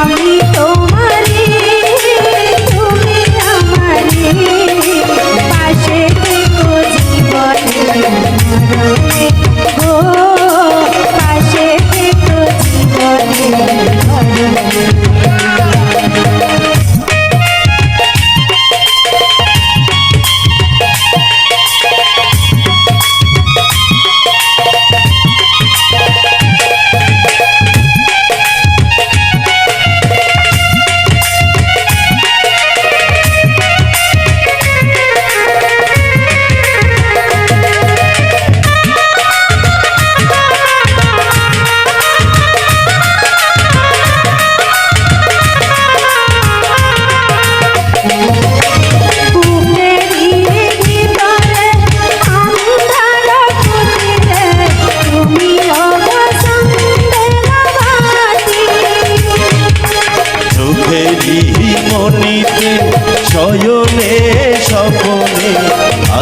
আমি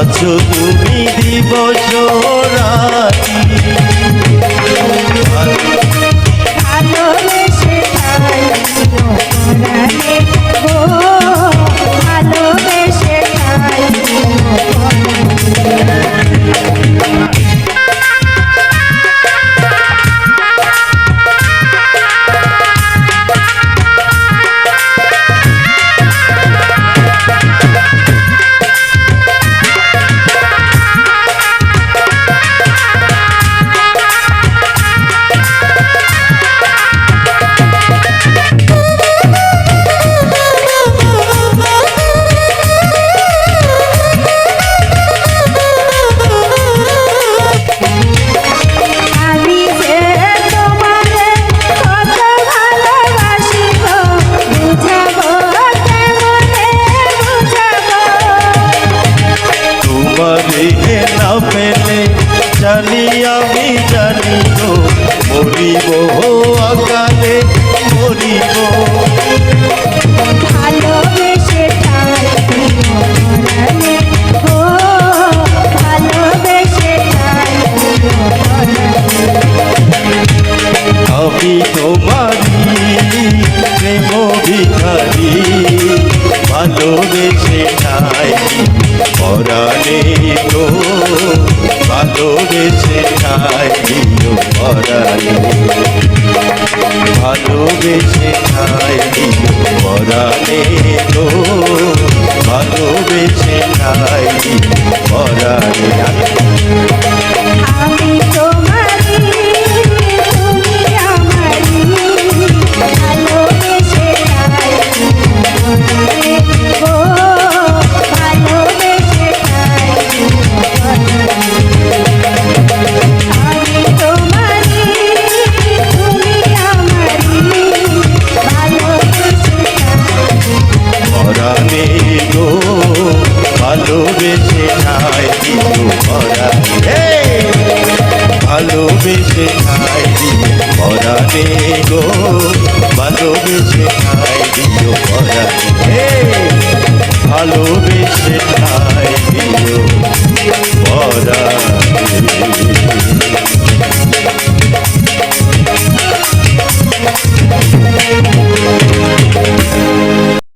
আছো তুমি দিবস রাতি। জানি আমি জানি গো মরিব আকালে মরিব। ভালোবেসে আমি তোমারি প্রেম ভিখারি ভালোবেসে নাই শেখায় পরালে তো ভালোবেসে নাই পরালে